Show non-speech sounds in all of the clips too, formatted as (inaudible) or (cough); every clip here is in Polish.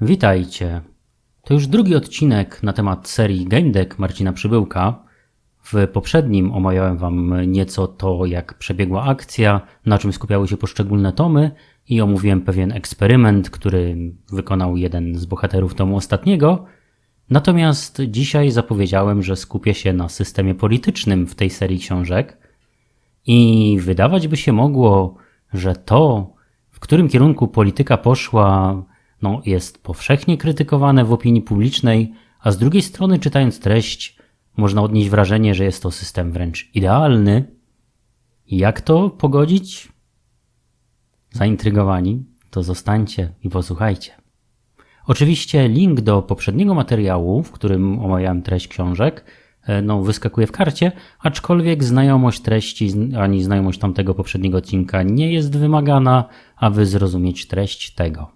Witajcie. To już drugi odcinek na temat serii Game Deck Marcina Przybyłka. W poprzednim omawiałem Wam nieco to, jak przebiegła akcja, na czym skupiały się poszczególne tomy i omówiłem pewien eksperyment, który wykonał jeden z bohaterów tomu ostatniego. Natomiast dzisiaj zapowiedziałem, że skupię się na systemie politycznym w tej serii książek. I wydawać by się mogło, że to, w którym kierunku polityka poszła, no, jest powszechnie krytykowane w opinii publicznej, a z drugiej strony, czytając treść, można odnieść wrażenie, że jest to system wręcz idealny. Jak to pogodzić? Zaintrygowani? To zostańcie i posłuchajcie. Oczywiście link do poprzedniego materiału, w którym omawiałem treść książek, e, no, wyskakuje w karcie, aczkolwiek znajomość treści ani znajomość tamtego poprzedniego odcinka nie jest wymagana, aby zrozumieć treść tego.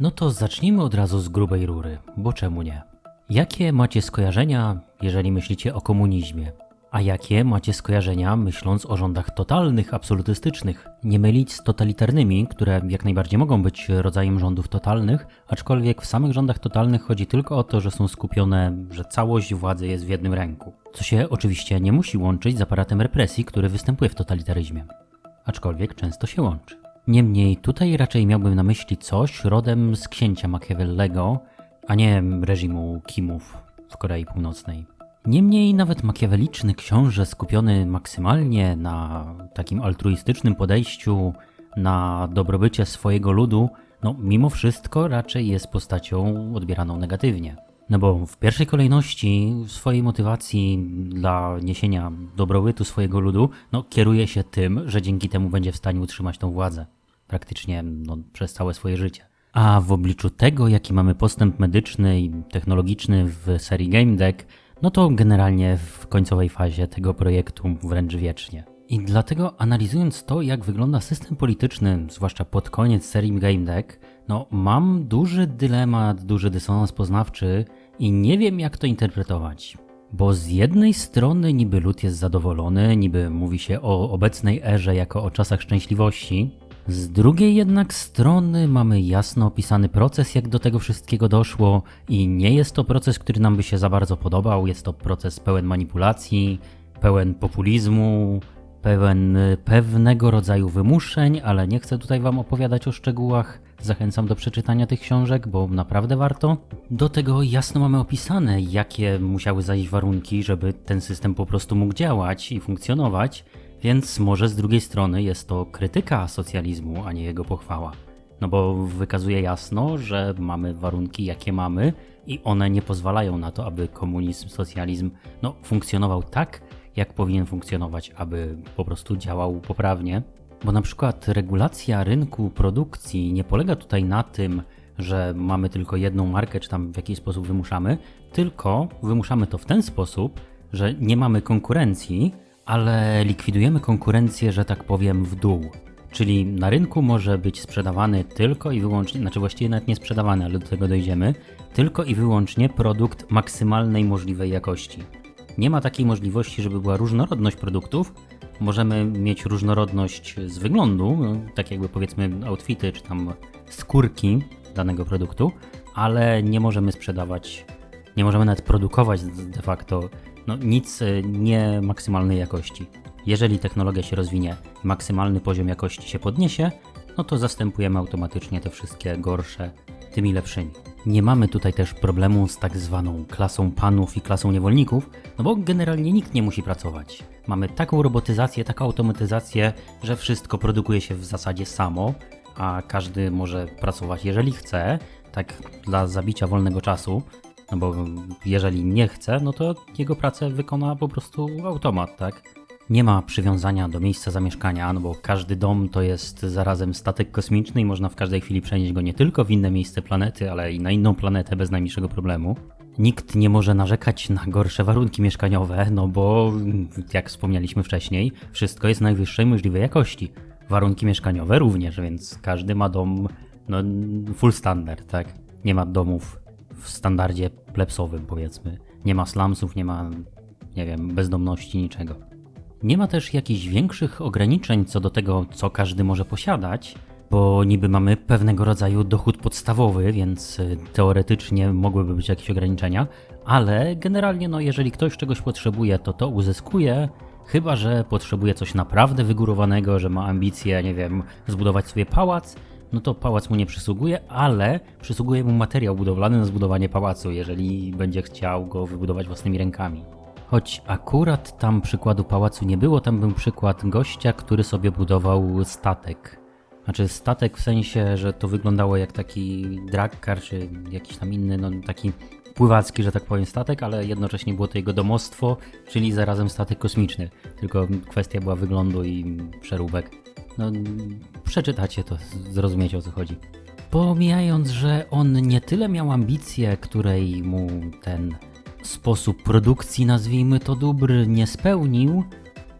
No to zacznijmy od razu z grubej rury, bo czemu nie? Jakie macie skojarzenia, jeżeli myślicie o komunizmie? A jakie macie skojarzenia, myśląc o rządach totalnych, absolutystycznych? Nie mylić z totalitarnymi, które jak najbardziej mogą być rodzajem rządów totalnych, aczkolwiek w samych rządach totalnych chodzi tylko o to, że są skupione, że całość władzy jest w jednym ręku. Co się oczywiście nie musi łączyć z aparatem represji, który występuje w totalitaryzmie. Aczkolwiek często się łączy. Niemniej tutaj raczej miałbym na myśli coś rodem z księcia Machiavellego, a nie reżimu Kimów w Korei Północnej. Niemniej nawet makiaweliczny książę skupiony maksymalnie na takim altruistycznym podejściu, na dobrobycie swojego ludu, no mimo wszystko raczej jest postacią odbieraną negatywnie. No bo w pierwszej kolejności w swojej motywacji dla niesienia dobrobytu swojego ludu, no kieruje się tym, że dzięki temu będzie w stanie utrzymać tą władzę. Praktycznie no, przez całe swoje życie. A w obliczu tego, jaki mamy postęp medyczny i technologiczny w serii Game Deck, no to generalnie w końcowej fazie tego projektu wręcz wiecznie. I dlatego analizując to, jak wygląda system polityczny, zwłaszcza pod koniec serii Game Deck, no mam duży dylemat, duży dysonans poznawczy i nie wiem jak to interpretować. Bo z jednej strony niby lud jest zadowolony, niby mówi się o obecnej erze jako o czasach szczęśliwości, z drugiej jednak strony mamy jasno opisany proces, jak do tego wszystkiego doszło, i nie jest to proces, który nam by się za bardzo podobał. Jest to proces pełen manipulacji, pełen populizmu, pełen y, pewnego rodzaju wymuszeń, ale nie chcę tutaj Wam opowiadać o szczegółach. Zachęcam do przeczytania tych książek, bo naprawdę warto. Do tego jasno mamy opisane, jakie musiały zajść warunki, żeby ten system po prostu mógł działać i funkcjonować. Więc może z drugiej strony jest to krytyka socjalizmu, a nie jego pochwała. No bo wykazuje jasno, że mamy warunki, jakie mamy, i one nie pozwalają na to, aby komunizm, socjalizm no, funkcjonował tak, jak powinien funkcjonować, aby po prostu działał poprawnie. Bo na przykład regulacja rynku produkcji nie polega tutaj na tym, że mamy tylko jedną markę, czy tam w jakiś sposób wymuszamy, tylko wymuszamy to w ten sposób, że nie mamy konkurencji, ale likwidujemy konkurencję, że tak powiem, w dół. Czyli na rynku może być sprzedawany tylko i wyłącznie, znaczy właściwie nawet nie sprzedawany, ale do tego dojdziemy, tylko i wyłącznie produkt maksymalnej możliwej jakości. Nie ma takiej możliwości, żeby była różnorodność produktów. Możemy mieć różnorodność z wyglądu, tak jakby powiedzmy outfity czy tam skórki danego produktu, ale nie możemy sprzedawać, nie możemy nawet produkować de facto no, nic e, nie maksymalnej jakości. Jeżeli technologia się rozwinie, maksymalny poziom jakości się podniesie, no to zastępujemy automatycznie te wszystkie gorsze tymi lepszymi. Nie mamy tutaj też problemu z tak zwaną klasą panów i klasą niewolników, no bo generalnie nikt nie musi pracować. Mamy taką robotyzację, taką automatyzację, że wszystko produkuje się w zasadzie samo, a każdy może pracować jeżeli chce, tak dla zabicia wolnego czasu, no bo jeżeli nie chce, no to jego pracę wykona po prostu automat, tak? Nie ma przywiązania do miejsca zamieszkania, no bo każdy dom to jest zarazem statek kosmiczny i można w każdej chwili przenieść go nie tylko w inne miejsce planety, ale i na inną planetę bez najmniejszego problemu. Nikt nie może narzekać na gorsze warunki mieszkaniowe, no bo jak wspomnieliśmy wcześniej, wszystko jest najwyższej możliwej jakości. Warunki mieszkaniowe również, więc każdy ma dom no, full standard, tak? Nie ma domów w standardzie plepsowym, powiedzmy. Nie ma slumsów, nie ma, nie wiem, bezdomności, niczego. Nie ma też jakichś większych ograniczeń co do tego, co każdy może posiadać, bo niby mamy pewnego rodzaju dochód podstawowy, więc y, teoretycznie mogłyby być jakieś ograniczenia, ale generalnie, no, jeżeli ktoś czegoś potrzebuje, to to uzyskuje, chyba że potrzebuje coś naprawdę wygórowanego, że ma ambicje, nie wiem, zbudować sobie pałac, no to pałac mu nie przysługuje, ale przysługuje mu materiał budowlany na zbudowanie pałacu, jeżeli będzie chciał go wybudować własnymi rękami. Choć akurat tam przykładu pałacu nie było, tam był przykład gościa, który sobie budował statek. Znaczy statek w sensie, że to wyglądało jak taki dragkar, czy jakiś tam inny, no taki pływacki, że tak powiem, statek, ale jednocześnie było to jego domostwo, czyli zarazem statek kosmiczny. Tylko kwestia była wyglądu i przeróbek. No, przeczytacie to, zrozumiecie o co chodzi. Pomijając, że on nie tyle miał ambicje, której mu ten sposób produkcji, nazwijmy to dóbr, nie spełnił,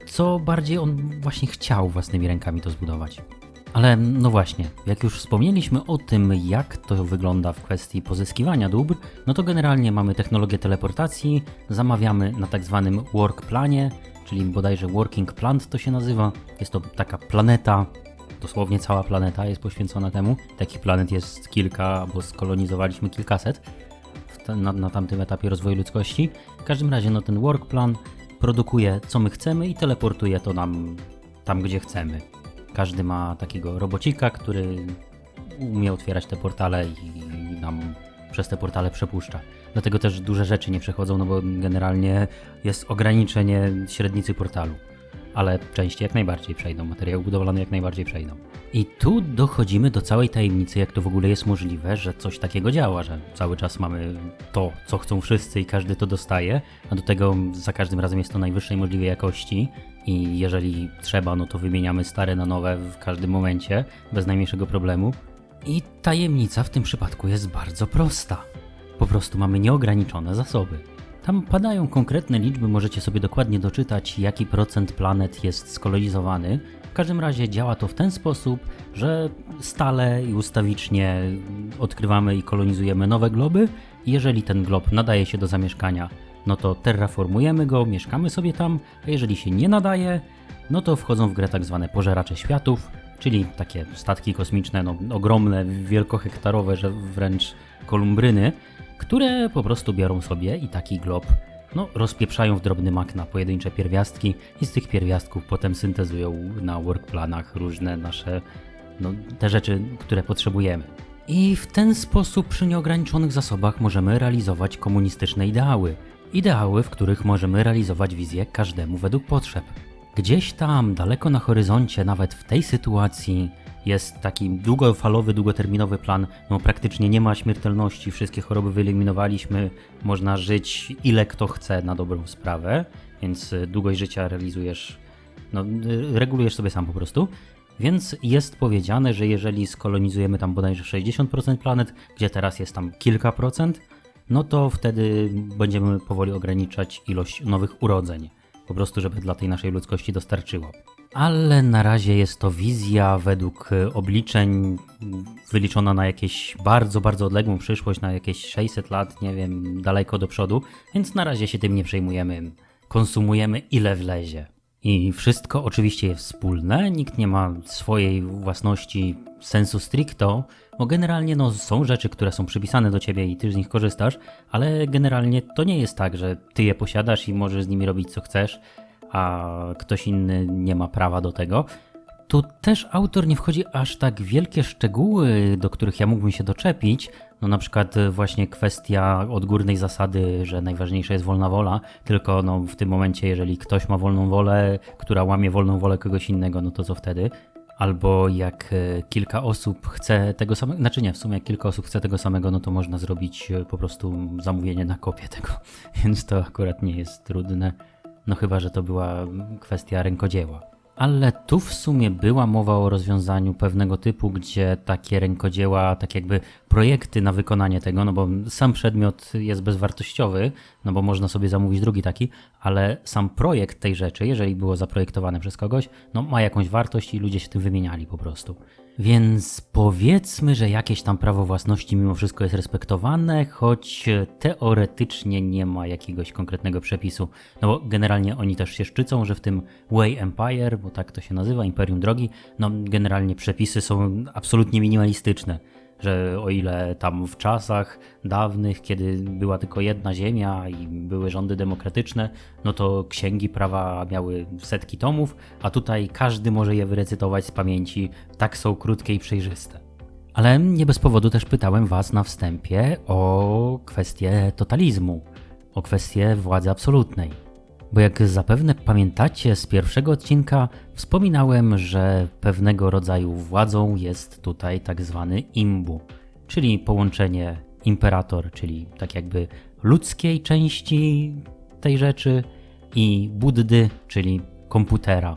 co bardziej on właśnie chciał własnymi rękami to zbudować. Ale no właśnie, jak już wspomnieliśmy o tym, jak to wygląda w kwestii pozyskiwania dóbr, no to generalnie mamy technologię teleportacji, zamawiamy na tak zwanym work planie, czyli bodajże working plant to się nazywa. Jest to taka planeta, dosłownie cała planeta jest poświęcona temu. Takich planet jest kilka, bo skolonizowaliśmy kilkaset na, na tamtym etapie rozwoju ludzkości. W każdym razie no, ten work plan produkuje co my chcemy i teleportuje to nam tam, gdzie chcemy. Każdy ma takiego robocika, który umie otwierać te portale i nam przez te portale przepuszcza. Dlatego też duże rzeczy nie przechodzą, no bo generalnie jest ograniczenie średnicy portalu. Ale części jak najbardziej przejdą, materiały budowlane jak najbardziej przejdą. I tu dochodzimy do całej tajemnicy, jak to w ogóle jest możliwe, że coś takiego działa, że cały czas mamy to, co chcą wszyscy i każdy to dostaje, a do tego za każdym razem jest to najwyższej możliwej jakości i jeżeli trzeba, no to wymieniamy stare na nowe w każdym momencie, bez najmniejszego problemu. I tajemnica w tym przypadku jest bardzo prosta. Po prostu mamy nieograniczone zasoby. Tam padają konkretne liczby, możecie sobie dokładnie doczytać, jaki procent planet jest skolonizowany. W każdym razie działa to w ten sposób, że stale i ustawicznie odkrywamy i kolonizujemy nowe globy. Jeżeli ten glob nadaje się do zamieszkania, no to terraformujemy go, mieszkamy sobie tam, a jeżeli się nie nadaje, no to wchodzą w grę tak zwane pożeracze światów, czyli takie statki kosmiczne, no, ogromne, wielkohektarowe, że wręcz kolumbryny, które po prostu biorą sobie i taki glob no, rozpieprzają w drobny mak na pojedyncze pierwiastki i z tych pierwiastków potem syntezują na workplanach różne nasze, no, te rzeczy, które potrzebujemy. I w ten sposób przy nieograniczonych zasobach możemy realizować komunistyczne ideały. Ideały, w których możemy realizować wizję każdemu według potrzeb. Gdzieś tam, daleko na horyzoncie, nawet w tej sytuacji, jest taki długofalowy, długoterminowy plan. No praktycznie nie ma śmiertelności, wszystkie choroby wyeliminowaliśmy, można żyć ile kto chce na dobrą sprawę, więc y, długość życia realizujesz, no y, regulujesz sobie sam po prostu. Więc jest powiedziane, że jeżeli skolonizujemy tam bodajże 60% planet, gdzie teraz jest tam kilka procent, no to wtedy będziemy powoli ograniczać ilość nowych urodzeń. Po prostu, żeby dla tej naszej ludzkości dostarczyło. Ale na razie jest to wizja według e, obliczeń wyliczona na jakieś bardzo, bardzo odległą przyszłość, na jakieś 600 lat, nie wiem, daleko do przodu, więc na razie się tym nie przejmujemy. Konsumujemy ile wlezie. I wszystko oczywiście jest wspólne, nikt nie ma swojej własności sensu stricto, bo generalnie no, są rzeczy, które są przypisane do ciebie i ty z nich korzystasz, ale generalnie to nie jest tak, że ty je posiadasz i możesz z nimi robić co chcesz, a ktoś inny nie ma prawa do tego. Tu też autor nie wchodzi aż tak wielkie szczegóły, do których ja mógłbym się doczepić. No na przykład właśnie kwestia odgórnej zasady, że najważniejsza jest wolna wola, tylko no w tym momencie, jeżeli ktoś ma wolną wolę, która łamie wolną wolę kogoś innego, no to co wtedy? Albo jak e, kilka osób chce tego samego, znaczy nie, w sumie jak kilka osób chce tego samego, no to można zrobić e, po prostu zamówienie na kopię (laughs) tego, więc to akurat nie jest trudne. No chyba, że to była kwestia rękodzieła. Ale tu w sumie była mowa o rozwiązaniu pewnego typu, gdzie takie rękodzieła, tak jakby projekty na wykonanie tego, no bo sam przedmiot jest bezwartościowy, no bo można sobie zamówić drugi taki, ale sam projekt tej rzeczy, jeżeli było zaprojektowane przez kogoś, no ma jakąś wartość i ludzie się tym wymieniali po prostu. Więc powiedzmy, że jakieś tam prawo własności mimo wszystko jest respektowane, choć teoretycznie nie ma jakiegoś konkretnego przepisu. No bo generalnie oni też się szczycą, że w tym Way Empire, bo tak to się nazywa, Imperium Drogi, no generalnie przepisy są absolutnie minimalistyczne. Że o ile tam w czasach dawnych, kiedy była tylko jedna ziemia i były rządy demokratyczne, no to księgi prawa miały setki tomów, a tutaj każdy może je wyrecytować z pamięci. Tak są krótkie i przejrzyste. Ale nie bez powodu też pytałem Was na wstępie o kwestię totalizmu, o kwestię władzy absolutnej. Bo jak zapewne pamiętacie z pierwszego odcinka, wspominałem, że pewnego rodzaju władzą jest tutaj tak zwany imbu, czyli połączenie imperator, czyli tak jakby ludzkiej części tej rzeczy i Buddy, czyli komputera.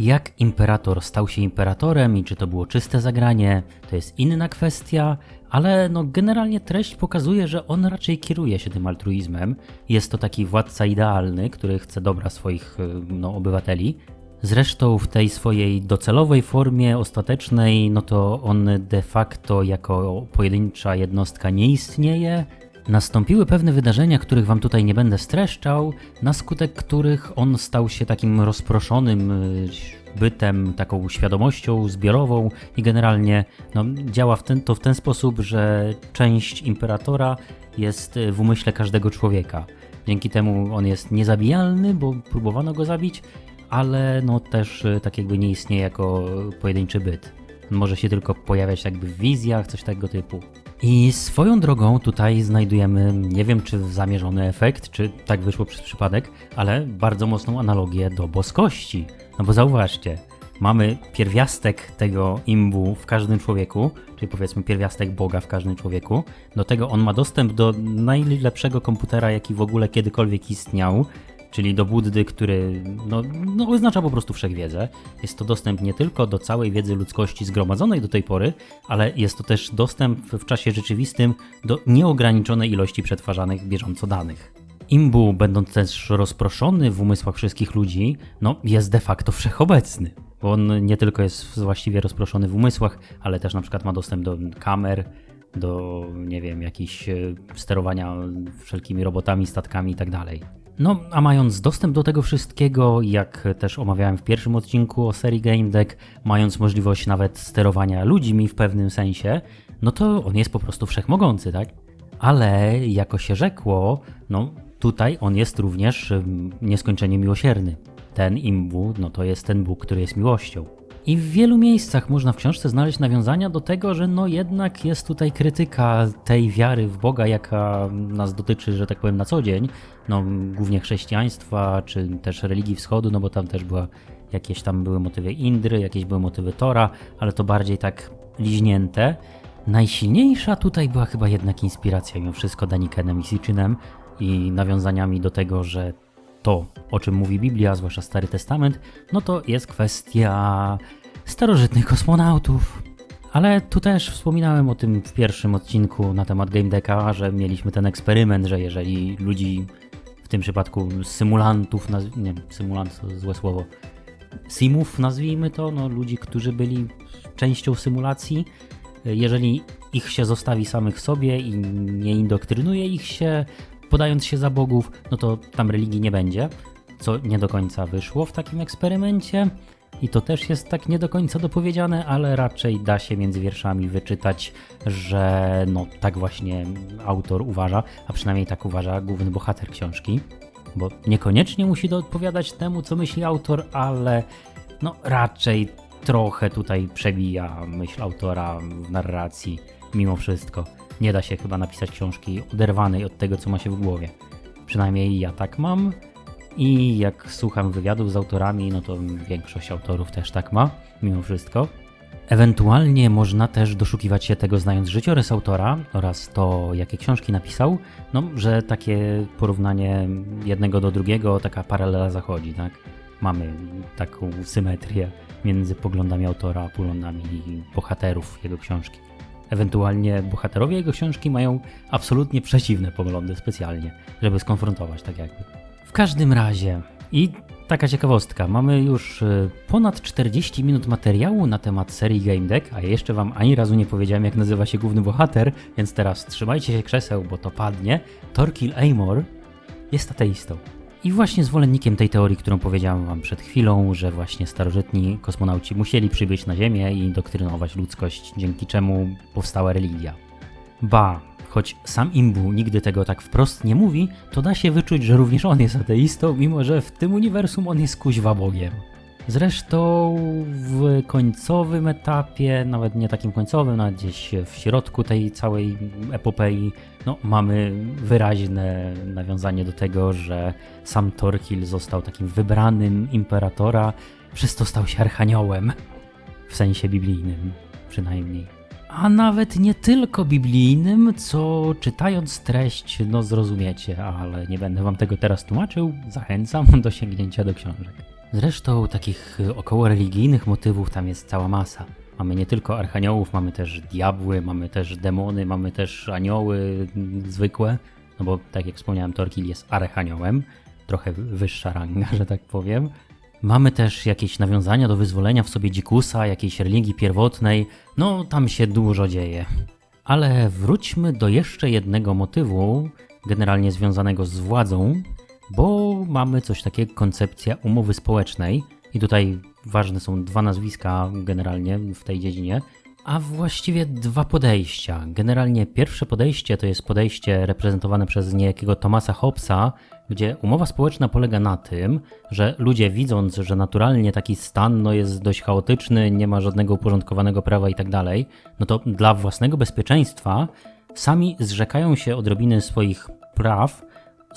Jak imperator stał się imperatorem i czy to było czyste zagranie, to jest inna kwestia, ale no generalnie treść pokazuje, że on raczej kieruje się tym altruizmem. Jest to taki władca idealny, który chce dobra swoich y, no, obywateli. Zresztą w tej swojej docelowej formie ostatecznej, no to on de facto jako pojedyncza jednostka nie istnieje, Nastąpiły pewne wydarzenia, których wam tutaj nie będę streszczał, na skutek których on stał się takim rozproszonym y, bytem, taką świadomością zbiorową i generalnie no, działa w ten, to w ten sposób, że część imperatora jest w umyśle każdego człowieka. Dzięki temu on jest niezabijalny, bo próbowano go zabić, ale no też y, tak jakby nie istnieje jako pojedynczy byt. Może się tylko pojawiać jakby w wizjach, coś tego typu. I swoją drogą tutaj znajdujemy, nie wiem czy zamierzony efekt, czy tak wyszło przez przypadek, ale bardzo mocną analogię do boskości. No bo zauważcie, mamy pierwiastek tego imbu w każdym człowieku, czyli powiedzmy pierwiastek Boga w każdym człowieku. Do tego on ma dostęp do najlepszego komputera, jaki w ogóle kiedykolwiek istniał, czyli do Buddy, który no, no, oznacza po prostu wszechwiedzę. Jest to dostęp nie tylko do całej wiedzy ludzkości zgromadzonej do tej pory, ale jest to też dostęp w czasie rzeczywistym do nieograniczonej ilości przetwarzanych bieżąco danych. Imbu, będąc też rozproszony w umysłach wszystkich ludzi, no jest de facto wszechobecny. Bo on nie tylko jest właściwie rozproszony w umysłach, ale też na przykład ma dostęp do kamer, do, nie wiem, jakichś e, sterowania wszelkimi robotami, statkami i tak. No, a mając dostęp do tego wszystkiego, jak też omawiałem w pierwszym odcinku o serii Game Deck, mając możliwość nawet sterowania ludźmi w pewnym sensie, no to on jest po prostu wszechmogący, tak? Ale jako się rzekło, no tutaj on jest również nieskończenie miłosierny. Ten imbu, no to jest ten Bóg, który jest miłością. I w wielu miejscach można w książce znaleźć nawiązania do tego, że no jednak jest tutaj krytyka tej wiary w Boga, jaka nas dotyczy, że tak powiem, na co dzień. No głównie chrześcijaństwa, czy też religii wschodu, no bo tam też była jakieś tam były motywy Indry, jakieś były motywy Tora, ale to bardziej tak liźnięte. Najsilniejsza tutaj była chyba jednak inspiracja mimo wszystko Danikenem i Sitchinem i nawiązaniami do tego, że to, o czym mówi Biblia, zwłaszcza Stary Testament, no to jest kwestia starożytnych kosmonautów. Ale tu też wspominałem o tym w pierwszym odcinku na temat Game Decka, że mieliśmy ten eksperyment, że jeżeli ludzi, w tym przypadku symulantów, naz- nie, symulant to złe słowo, simów nazwijmy to, no ludzi, którzy byli częścią symulacji, jeżeli ich się zostawi samych sobie i nie indoktrynuje ich się, podając się za bogów, no to tam religii nie będzie, co nie do końca wyszło w takim eksperymencie. I to też jest tak nie do końca dopowiedziane, ale raczej da się między wierszami wyczytać, że no tak właśnie autor uważa, a przynajmniej tak uważa główny bohater książki. Bo niekoniecznie musi to odpowiadać temu, co myśli autor, ale no raczej trochę tutaj przebija myśl autora w narracji, mimo wszystko. Nie da się chyba napisać książki oderwanej od tego, co ma się w głowie. Przynajmniej ja tak mam. I jak słucham wywiadów z autorami, no to większość autorów też tak ma, mimo wszystko. Ewentualnie można też doszukiwać się tego znając życiorys autora oraz to, jakie książki napisał, no, że takie porównanie jednego do drugiego, taka paralela zachodzi, tak? Mamy taką symetrię między poglądami autora a poglądami bohaterów jego książki. Ewentualnie bohaterowie jego książki mają absolutnie przeciwne poglądy specjalnie, żeby skonfrontować tak jakby. W każdym razie, i taka ciekawostka. Mamy już y, ponad 40 minut materiału na temat serii Game Deck, a jeszcze wam ani razu nie powiedziałem, jak nazywa się główny bohater, więc teraz trzymajcie się krzeseł, bo to padnie. Torkil Amor jest ateistą. I właśnie zwolennikiem tej teorii, którą powiedziałem wam przed chwilą, że właśnie starożytni kosmonauci musieli przybyć na Ziemię i doktrynować ludzkość, dzięki czemu powstała religia. Ba, choć sam Imbu nigdy tego tak wprost nie mówi, to da się wyczuć, że również on jest ateistą, mimo że w tym uniwersum on jest kuźwa Bogiem. Zresztą w końcowym etapie, nawet nie takim końcowym, a gdzieś w środku tej całej epopei, no, mamy wyraźne nawiązanie do tego, że sam Torkil został takim wybranym imperatora, przez to stał się archaniołem. W sensie biblijnym, przynajmniej. A nawet nie tylko biblijnym, co czytając treść, no zrozumiecie, ale nie będę wam tego teraz tłumaczył. Zachęcam do sięgnięcia do książek. Zresztą takich y, około religijnych motywów tam jest cała masa. Mamy nie tylko archaniołów, mamy też diabły, mamy też demony, mamy też anioły mm, zwykłe. No bo tak jak wspomniałem, Torkil jest archaniołem, trochę wyższa ranga, że tak powiem. Mamy też jakieś nawiązania do wyzwolenia w sobie dzikusa, jakiejś religii pierwotnej. No, tam się dużo dzieje. Ale wróćmy do jeszcze jednego motywu, generalnie związanego z władzą, bo mamy coś takiego koncepcja umowy społecznej. I tutaj ważne są dwa nazwiska generalnie w tej dziedzinie, a właściwie dwa podejścia. Generalnie pierwsze podejście to jest podejście reprezentowane przez niejakiego Thomasa Hobbesa, gdzie umowa społeczna polega na tym, że ludzie widząc, że naturalnie taki stan no, jest dość chaotyczny, nie ma żadnego uporządkowanego prawa i tak no to dla własnego bezpieczeństwa sami zrzekają się odrobiny swoich praw,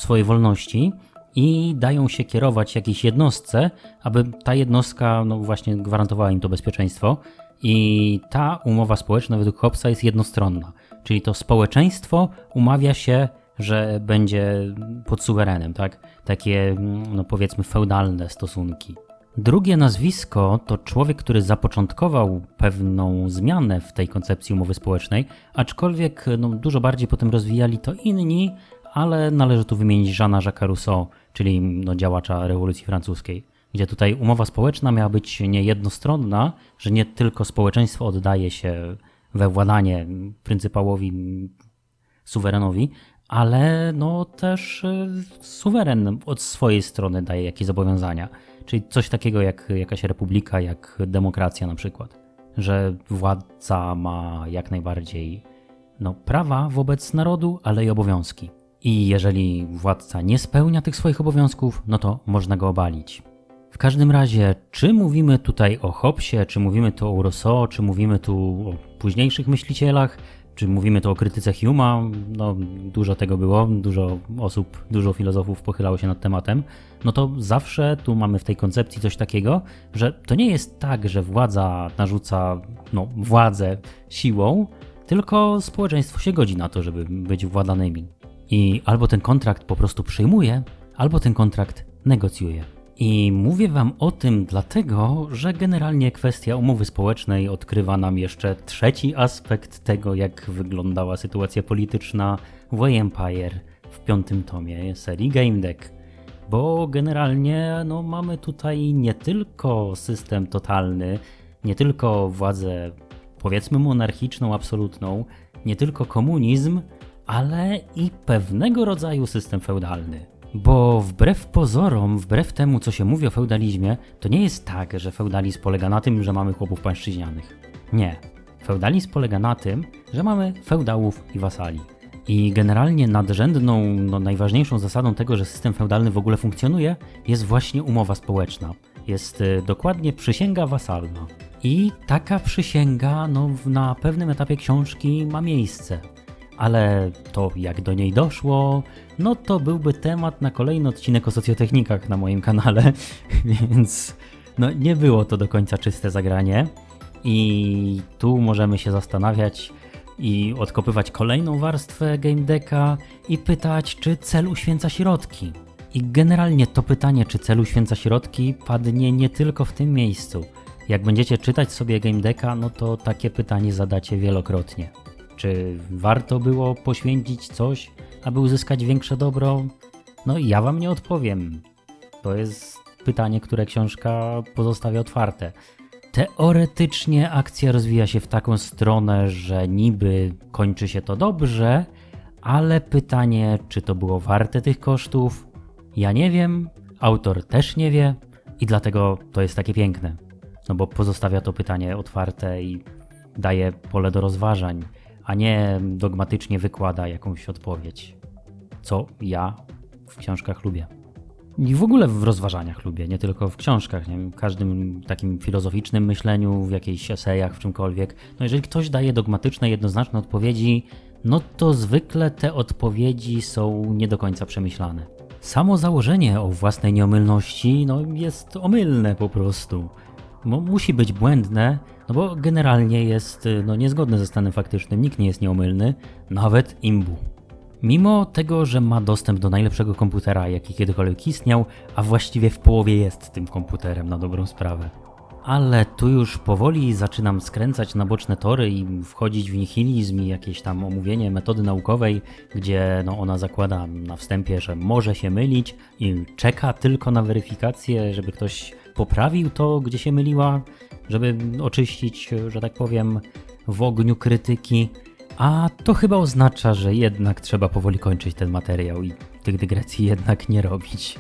swojej wolności i dają się kierować jakiejś jednostce, aby ta jednostka no właśnie gwarantowała im to bezpieczeństwo. I ta umowa społeczna według Hobbesa jest jednostronna, czyli to społeczeństwo umawia się, że będzie pod suwerenem, tak? Takie, no powiedzmy, feudalne stosunki. Drugie nazwisko to człowiek, który zapoczątkował pewną zmianę w tej koncepcji umowy społecznej, aczkolwiek no, dużo bardziej potem rozwijali to inni, ale należy tu wymienić Jeana Jacques'a Rousseau, czyli no, działacza rewolucji francuskiej, gdzie tutaj umowa społeczna miała być nie jednostronna, że nie tylko społeczeństwo oddaje się we władanie pryncypałowi, suwerenowi, ale no też y, suweren od swojej strony daje jakieś zobowiązania. Czyli coś takiego jak jakaś republika, jak demokracja na przykład. Że władca ma jak najbardziej no, prawa wobec narodu, ale i obowiązki. I jeżeli władca nie spełnia tych swoich obowiązków, no to można go obalić. W każdym razie, czy mówimy tutaj o Hobbesie, czy mówimy tu o Rousseau, czy mówimy tu o późniejszych myślicielach, czy mówimy tu o krytyce Huma, no dużo tego było, dużo osób, dużo filozofów pochylało się nad tematem, no to zawsze tu mamy w tej koncepcji coś takiego, że to nie jest tak, że władza narzuca no, władzę siłą, tylko społeczeństwo się godzi na to, żeby być władanymi. I albo ten kontrakt po prostu przyjmuje, albo ten kontrakt negocjuje. I mówię Wam o tym dlatego, że generalnie kwestia umowy społecznej odkrywa nam jeszcze trzeci aspekt tego, jak wyglądała sytuacja polityczna w Empire w piątym tomie serii Game Deck. Bo generalnie no, mamy tutaj nie tylko system totalny, nie tylko władzę powiedzmy monarchiczną, absolutną, nie tylko komunizm, ale i pewnego rodzaju system feudalny. Bo wbrew pozorom, wbrew temu, co się mówi o feudalizmie, to nie jest tak, że feudalizm polega na tym, że mamy chłopów pańszczyźnianych. Nie. Feudalizm polega na tym, że mamy feudałów i wasali. I generalnie nadrzędną, no najważniejszą zasadą tego, że system feudalny w ogóle funkcjonuje, jest właśnie umowa społeczna. Jest y, dokładnie przysięga wasalna. I taka przysięga no, na pewnym etapie książki ma miejsce. Ale to jak do niej doszło, no to byłby temat na kolejny odcinek o socjotechnikach na moim kanale, (laughs) więc no nie było to do końca czyste zagranie. I tu możemy się zastanawiać i odkopywać kolejną warstwę game decka i pytać, czy cel uświęca środki. I generalnie to pytanie, czy cel uświęca środki, padnie nie tylko w tym miejscu. Jak będziecie czytać sobie game decka, no to takie pytanie zadacie wielokrotnie. Czy warto było poświęcić coś, aby uzyskać większe dobro? No i ja wam nie odpowiem. To jest pytanie, które książka pozostawia otwarte. Teoretycznie akcja rozwija się w taką stronę, że niby kończy się to dobrze, ale pytanie, czy to było warte tych kosztów? Ja nie wiem, autor też nie wie i dlatego to jest takie piękne. No bo pozostawia to pytanie otwarte i daje pole do rozważań, a nie dogmatycznie wykłada jakąś odpowiedź. Co ja w książkach lubię. I w ogóle w rozważaniach lubię, nie tylko w książkach, nie w każdym takim filozoficznym myśleniu, w jakichś esejach, w czymkolwiek. No jeżeli ktoś daje dogmatyczne, jednoznaczne odpowiedzi, no to zwykle te odpowiedzi są nie do końca przemyślane. Samo założenie o własnej nieomylności no, jest omylne po prostu. No, musi być błędne, no bo generalnie jest y, no, niezgodne ze stanem faktycznym, nikt nie jest nieomylny, nawet imbu. Mimo tego, że ma dostęp do najlepszego komputera, jaki kiedykolwiek istniał, a właściwie w połowie jest tym komputerem na dobrą sprawę. Ale tu już powoli zaczynam skręcać na boczne tory i wchodzić w nihilizm i jakieś tam omówienie metody naukowej, gdzie no ona zakłada na wstępie, że może się mylić i czeka tylko na weryfikację, żeby ktoś poprawił to, gdzie się myliła, żeby oczyścić, że tak powiem, w ogniu krytyki. A to chyba oznacza, że jednak trzeba powoli kończyć ten materiał i tych dygresji jednak nie robić.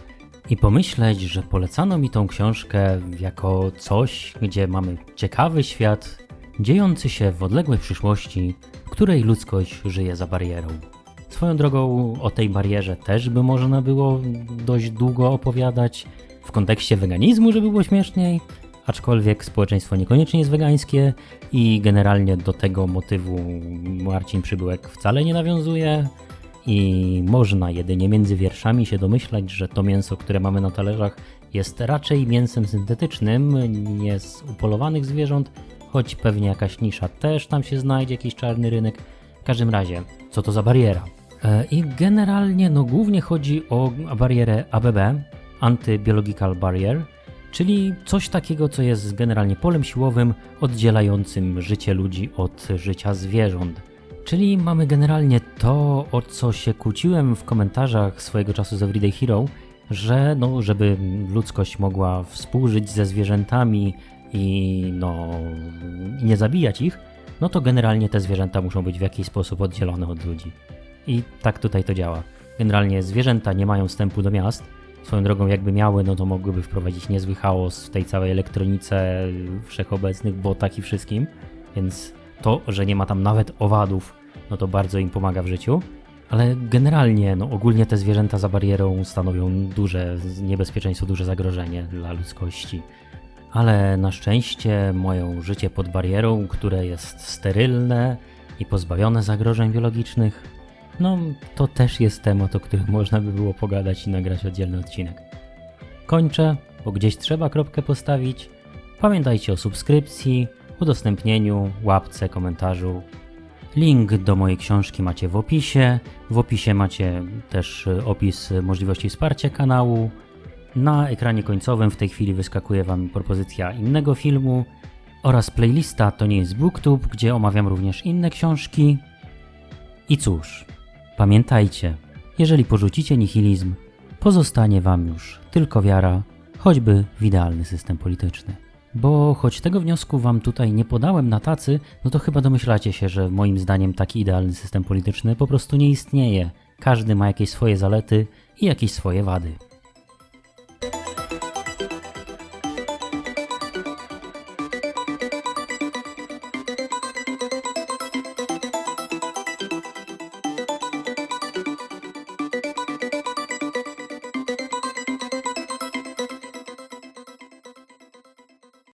I pomyśleć, że polecano mi tą książkę jako coś, gdzie mamy ciekawy świat, dziejący się w odległej przyszłości, w której ludzkość żyje za barierą. Swoją drogą o tej barierze też by można było dość długo opowiadać, w kontekście weganizmu, żeby było śmieszniej, aczkolwiek społeczeństwo niekoniecznie jest wegańskie i generalnie do tego motywu Marcin Przybyłek wcale nie nawiązuje i można jedynie między wierszami się domyślać, że to mięso, które mamy na talerzach jest raczej mięsem syntetycznym, nie z upolowanych zwierząt, choć pewnie jakaś nisza też tam się znajdzie, jakiś czarny rynek. W każdym razie, co to za bariera? E, I generalnie, no głównie chodzi o barierę ABB, Anti-Biological Barrier, czyli coś takiego, co jest generalnie polem siłowym oddzielającym życie ludzi od życia zwierząt. Czyli mamy generalnie to, o co się kłóciłem w komentarzach swojego czasu z Everyday Hero, że no, żeby ludzkość mogła współżyć ze zwierzętami i no, nie zabijać ich, no to generalnie te zwierzęta muszą być w jakiś sposób oddzielone od ludzi. I tak tutaj to działa. Generalnie zwierzęta nie mają wstępu do miast. Swoją drogą, jakby miały, no to mogłyby wprowadzić niezły chaos w tej całej elektronice, wszechobecnych botach i wszystkim. Więc to, że nie ma tam nawet owadów, no to bardzo im pomaga w życiu. Ale generalnie, no ogólnie te zwierzęta za barierą stanowią duże niebezpieczeństwo, duże zagrożenie dla ludzkości. Ale na szczęście mają życie pod barierą, które jest sterylne i pozbawione zagrożeń biologicznych. No, to też jest temat, o którym można by było pogadać i nagrać oddzielny odcinek. Kończę, bo gdzieś trzeba kropkę postawić. Pamiętajcie o subskrypcji, udostępnieniu, łapce, komentarzu. Link do mojej książki macie w opisie. W opisie macie też y, opis możliwości wsparcia kanału. Na ekranie końcowym w tej chwili wyskakuje Wam propozycja innego filmu oraz playlista To nie jest Booktube, gdzie omawiam również inne książki. I cóż, pamiętajcie, jeżeli porzucicie nihilizm, pozostanie Wam już tylko wiara, choćby w idealny system polityczny. Bo choć tego wniosku wam tutaj nie podałem na tacy, no to chyba domyślacie się, że moim zdaniem taki idealny system polityczny po prostu nie istnieje. Każdy ma jakieś swoje zalety i jakieś swoje wady.